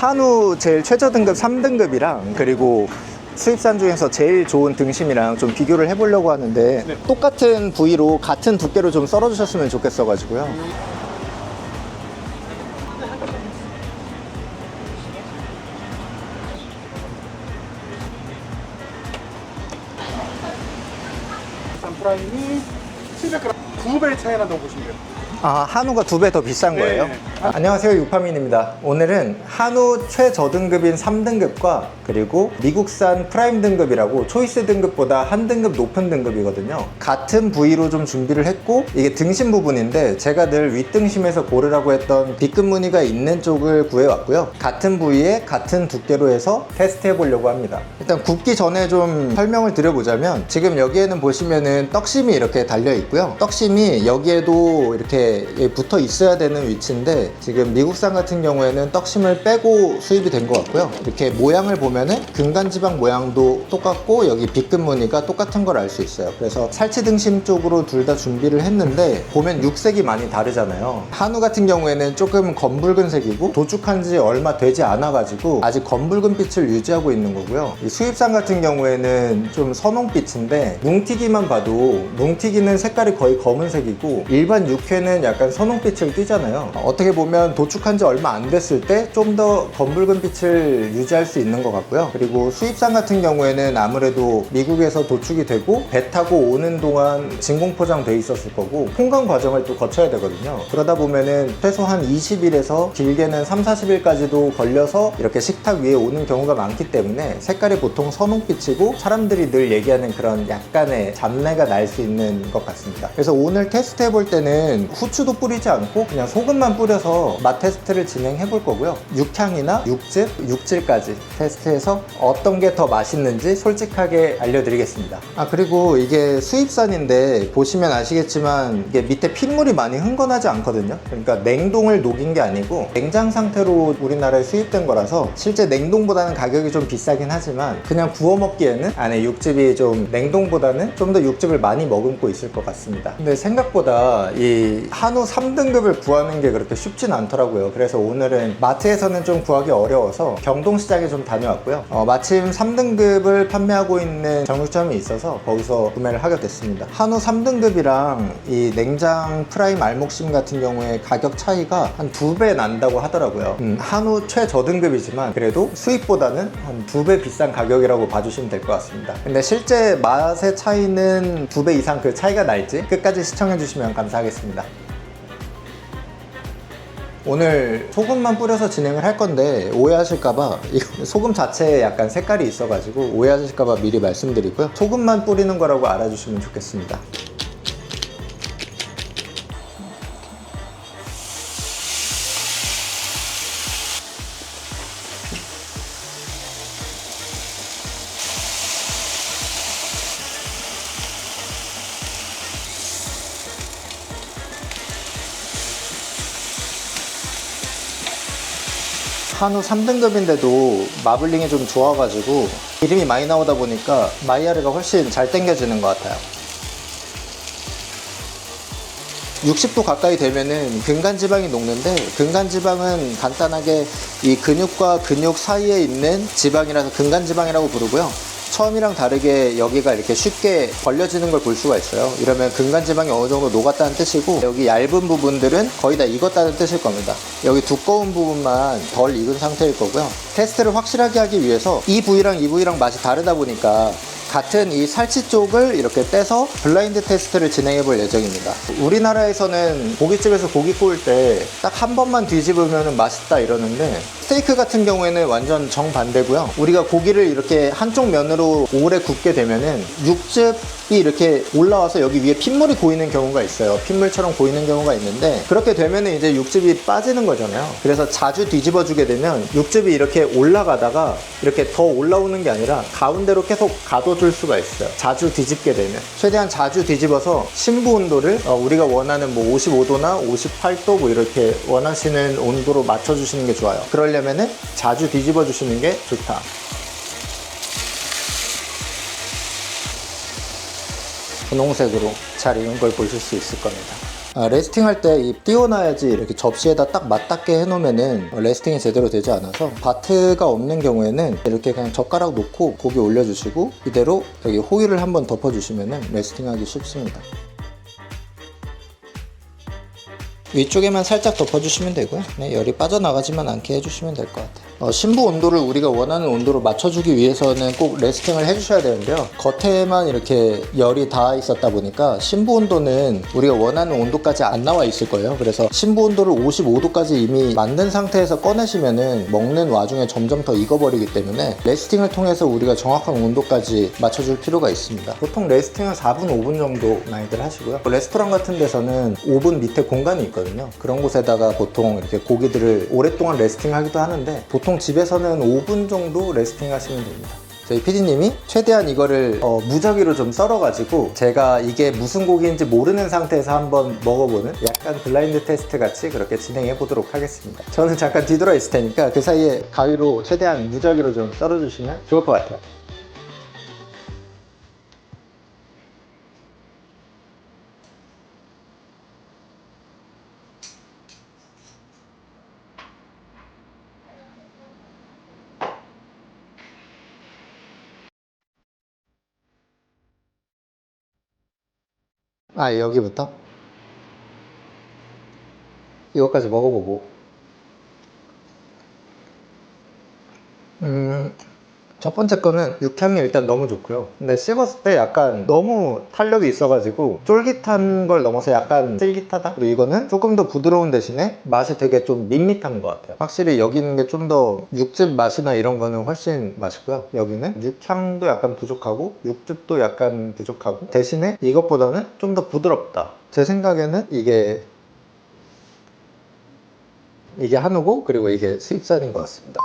한우 제일 최저 등급 3등급이랑 그리고 수입산 중에서 제일 좋은 등심이랑 좀 비교를 해보려고 하는데 네. 똑같은 부위로 같은 두께로 좀 썰어주셨으면 좋겠어가지고요. 산 프라임이 700g 2배 차이 난다고 보시면 돼요. 아, 한우가 두 배 더 비싼 네. 거예요? 아, 안녕하세요. 육파민입니다. 오늘은 한우 최저등급인 3등급과 그리고 미국산 프라임 등급이라고 초이스 등급보다 한 등급 높은 등급이거든요. 같은 부위로 좀 준비를 했고 이게 등심 부분인데 제가 늘 윗등심에서 고르라고 했던 B급 무늬가 있는 쪽을 구해왔고요. 같은 부위에 같은 두께로 해서 테스트 해 보려고 합니다. 일단 굽기 전에 좀 설명을 드려보자면 지금 여기에는 보시면은 떡심이 이렇게 달려 있고요. 떡심이 여기에도 이렇게 붙어 있어야 되는 위치인데 지금 미국산 같은 경우에는 떡심을 빼고 수입이 된 것 같고요. 이렇게 모양을 보면은 근간지방 모양도 똑같고 여기 B급 무늬가 똑같은 걸 알 수 있어요. 그래서 살치 등심 쪽으로 둘 다 준비를 했는데 보면 육색이 많이 다르잖아요. 한우 같은 경우에는 조금 검붉은 색이고 도축한 지 얼마 되지 않아 가지고 아직 검붉은 빛을 유지하고 있는 거고요. 이 수입산 같은 경우에는 좀 선홍빛인데 뭉티기만 봐도 뭉티기는 색깔이 거의 검은색이고 일반 육회는 약간 선홍빛을 띠잖아요. 어떻게 보면 도축한 지 얼마 안 됐을 때 좀 더 검붉은 빛을 유지할 수 있는 것 같고요. 그리고 수입산 같은 경우에는 아무래도 미국에서 도축이 되고 배 타고 오는 동안 진공 포장돼 있었을 거고 통관 과정을 또 거쳐야 되거든요. 그러다 보면은 최소한 20일에서 길게는 3, 40일까지도 걸려서 이렇게 식탁 위에 오는 경우가 많기 때문에 색깔이 보통 선홍빛이고 사람들이 늘 얘기하는 그런 약간의 잡내가 날 수 있는 것 같습니다. 그래서 오늘 테스트 해볼 때는 후추도 뿌리지 않고 그냥 소금만 뿌려서 맛 테스트를 진행해 볼 거고요. 육향이나 육즙, 육질까지 테스트해서 어떤 게 더 맛있는지 솔직하게 알려드리겠습니다. 아 그리고 이게 수입산인데 보시면 아시겠지만 이게 밑에 핏물이 많이 흥건하지 않거든요. 그러니까 냉동을 녹인 게 아니고 냉장 상태로 우리나라에 수입된 거라서 실제 냉동보다는 가격이 좀 비싸긴 하지만 그냥 구워 먹기에는 안에 육즙이 좀 냉동보다는 좀 더 육즙을 많이 머금고 있을 것 같습니다. 근데 생각보다 이 한우 3등급을 구하는 게 그렇게 쉽진 않더라고요. 그래서 오늘은 마트에서는 좀 구하기 어려워서 경동시장에 좀 다녀왔고요. 어, 마침 3등급을 판매하고 있는 정육점이 있어서 거기서 구매를 하게 됐습니다. 한우 3등급이랑 이 냉장 프라임 알목심 같은 경우에 가격 차이가 한 두 배 난다고 하더라고요. 음, 한우 최저등급이지만 그래도 수입보다는 한 두 배 비싼 가격이라고 봐주시면 될 것 같습니다. 근데 실제 맛의 차이는 두 배 이상 그 차이가 날지 끝까지 시청해주시면 감사하겠습니다. 오늘 소금만 뿌려서 진행을 할 건데 오해하실까봐 이 소금 자체에 약간 색깔이 있어가지고 오해하실까봐 미리 말씀드리고요. 소금만 뿌리는 거라고 알아주시면 좋겠습니다. 한우 3등급인데도 마블링이 좀 좋아가지고 기름이 많이 나오다 보니까 마이야르가 훨씬 잘 땡겨지는 것 같아요. 60도 가까이 되면은 근간 지방이 녹는데 근간 지방은 간단하게 이 근육과 근육 사이에 있는 지방이라서 근간 지방이라고 부르고요. 처음이랑 다르게 여기가 이렇게 쉽게 벌려지는 걸 볼 수가 있어요. 이러면 근간 지방이 어느 정도 녹았다는 뜻이고 여기 얇은 부분들은 거의 다 익었다는 뜻일 겁니다. 여기 두꺼운 부분만 덜 익은 상태일 거고요. 테스트를 확실하게 하기 위해서 이 부위랑 이 부위랑 맛이 다르다 보니까 같은 이 살치 쪽을 이렇게 떼서 블라인드 테스트를 진행해 볼 예정입니다. 우리나라에서는 고깃집에서 고기 구울 때 딱 한 번만 뒤집으면 맛있다 이러는데 스테이크 같은 경우에는 완전 정반대고요. 우리가 고기를 이렇게 한쪽 면으로 오래 굽게 되면은 육즙이 이렇게 올라와서 여기 위에 핏물이 고이는 경우가 있어요. 핏물처럼 고이는 경우가 있는데 그렇게 되면은 이제 육즙이 빠지는 거잖아요. 그래서 자주 뒤집어 주게 되면 육즙이 이렇게 올라가다가 이렇게 더 올라오는 게 아니라 가운데로 계속 가 둬줄 수가 있어요. 자주 뒤집게 되면 최대한 자주 뒤집어서 심부 온도를 어, 우리가 원하는 뭐 55도나 58도 뭐 이렇게 원하시는 온도로 맞춰주시는 게 좋아요. 그러려면은 자주 뒤집어 주시는 게 좋다. 분홍색으로 잘 익은 걸 보실 수 있을 겁니다. 아, 레스팅할 때 이 띄워놔야지 이렇게 접시에다 딱 맞닿게 해놓으면은 레스팅이 제대로 되지 않아서 바트가 없는 경우에는 이렇게 그냥 젓가락 놓고 고기 올려주시고 이대로 여기 호일을 한번 덮어주시면은 레스팅하기 쉽습니다. 위쪽에만 살짝 덮어주시면 되고요. 네, 열이 빠져나가지만 않게 해주시면 될 것 같아요. 어, 신부 온도를 우리가 원하는 온도로 맞춰주기 위해서는 꼭 레스팅을 해주셔야 되는데요. 겉에만 이렇게 열이 닿아 있었다 보니까 신부 온도는 우리가 원하는 온도까지 안 나와 있을 거예요. 그래서 신부 온도를 55도까지 이미 만든 상태에서 꺼내시면은 먹는 와중에 점점 더 익어버리기 때문에 레스팅을 통해서 우리가 정확한 온도까지 맞춰줄 필요가 있습니다. 보통 레스팅은 4분, 5분 정도 많이들 하시고요. 레스토랑 같은 데서는 5분 밑에 공간이 있거든요. 그런 곳에다가 보통 이렇게 고기들을 오랫동안 레스팅 하기도 하는데 보통 집에서는 5분 정도 레스팅 하시면 됩니다. 저희 PD님이 최대한 이거를 어, 무작위로 좀 썰어가지고 제가 이게 무슨 고기인지 모르는 상태에서 한번 먹어보는 약간 블라인드 테스트 같이 그렇게 진행해 보도록 하겠습니다. 저는 잠깐 뒤돌아 있을 테니까 그 사이에 가위로 최대한 무작위로 좀 썰어주시면 좋을 것 같아요. 아 여기부터? 이것까지 먹어보고. 음, 첫 번째 거는 육향이 일단 너무 좋고요. 근데 씹었을 때 약간 너무 탄력이 있어가지고 쫄깃한 걸 넘어서 약간 쫄깃하다. 그리고 이거는 조금 더 부드러운 대신에 맛이 되게 좀 밋밋한 것 같아요. 확실히 여기 있는 게 좀 더 육즙 맛이나 이런 거는 훨씬 맛있고요. 여기는 육향도 약간 부족하고 육즙도 약간 부족하고 대신에 이것보다는 좀 더 부드럽다. 제 생각에는 이게 이게 한우고 그리고 이게 수입산인 것 같습니다.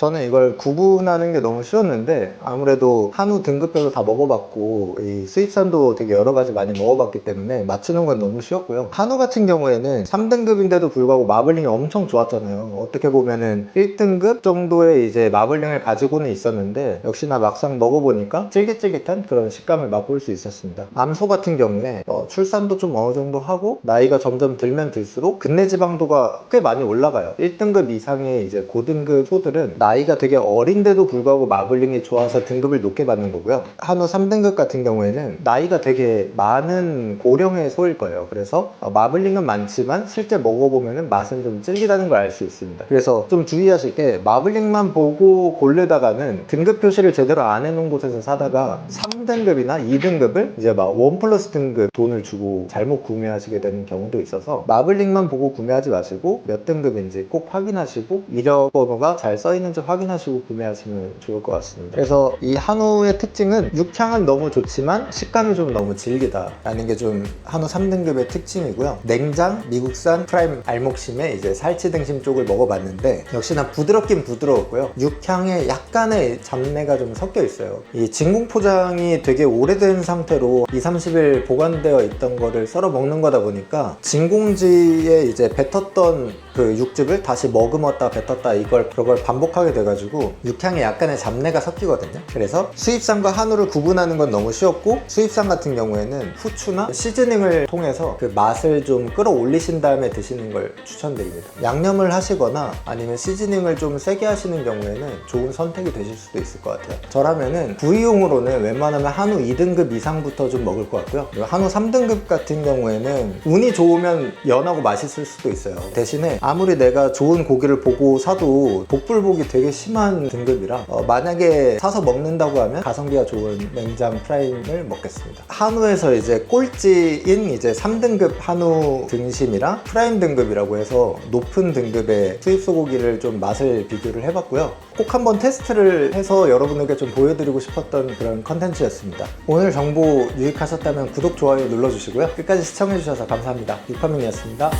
저는 이걸 구분하는 게 너무 쉬웠는데 아무래도 한우 등급별로 다 먹어봤고 이 수입산도 되게 여러 가지 많이 먹어봤기 때문에 맞추는 건 너무 쉬웠고요. 한우 같은 경우에는 3등급인데도 불구하고 마블링이 엄청 좋았잖아요. 어떻게 보면은 1등급 정도의 이제 마블링을 가지고는 있었는데 역시나 막상 먹어보니까 쫄깃쫄깃한 그런 식감을 맛볼 수 있었습니다. 암소 같은 경우에 어, 출산도 좀 어느 정도 하고 나이가 점점 들면 들수록 근내 지방도가 꽤 많이 올라가요. 1등급 이상의 이제 고등급 소들은 나 이가 되게 어린데도 불구하고 마블링이 좋아서 등급을 높게 받는 거고요. 한우 3등급 같은 경우에는 나이가 되게 많은 고령의 소일 거예요. 그래서 어, 마블링은 많지만 실제 먹어보면 맛은 좀 질기다는 걸 알 수 있습니다. 그래서 좀 주의하실 게 마블링만 보고 고르다가는 등급 표시를 제대로 안 해놓은 곳에서 사다가 3등급이나 2등급을 이제 막원 플러스 등급 돈을 주고 잘못 구매하시게 되는 경우도 있어서 마블링만 보고 구매하지 마시고 몇 등급인지 꼭 확인하시고 이력 번호가 잘 써있는지 확인하시고 구매하시면 좋을 것 같습니다. 그래서 이 한우의 특징은 육향은 너무 좋지만 식감이 좀 너무 질기다 라는 게 좀 한우 3등급의 특징이고요. 냉장 미국산 프라임 알목심의 이제 살치 등심 쪽을 먹어봤는데 역시나 부드럽긴 부드러웠고요. 육향에 약간의 잡내가 좀 섞여 있어요. 이 진공 포장이 되게 오래된 상태로 2, 30일 보관되어 있던 거를 썰어 먹는 거다 보니까 진공지에 이제 뱉었던 그 육즙을 다시 머금었다 뱉었다 이걸 그걸 반복하게 돼가지고 육향에 약간의 잡내가 섞이거든요. 그래서 수입산과 한우를 구분하는 건 너무 쉬웠고 수입산 같은 경우에는 후추나 시즈닝을 통해서 그 맛을 좀 끌어올리신 다음에 드시는 걸 추천드립니다. 양념을 하시거나 아니면 시즈닝을 좀 세게 하시는 경우에는 좋은 선택이 되실 수도 있을 것 같아요. 저라면은 구이용으로는 웬만하면 한우 2등급 이상부터 좀 먹을 것 같고요. 한우 3등급 같은 경우에는 운이 좋으면 연하고 맛있을 수도 있어요. 대신에 아무리 내가 좋은 고기를 보고 사도 복불복이 되게 심한 등급이라 어, 만약에 사서 먹는다고 하면 가성비가 좋은 냉장 프라임을 먹겠습니다. 한우에서 이제 꼴찌인 이제 3등급 한우 등심이랑 프라임 등급이라고 해서 높은 등급의 수입 소고기를 좀 맛을 비교를 해봤고요. 꼭 한번 테스트를 해서 여러분에게 좀 보여드리고 싶었던 그런 컨텐츠였습니다. 오늘 정보 유익하셨다면 구독, 좋아요 눌러주시고요. 끝까지 시청해주셔서 감사합니다. 육파민이었습니다.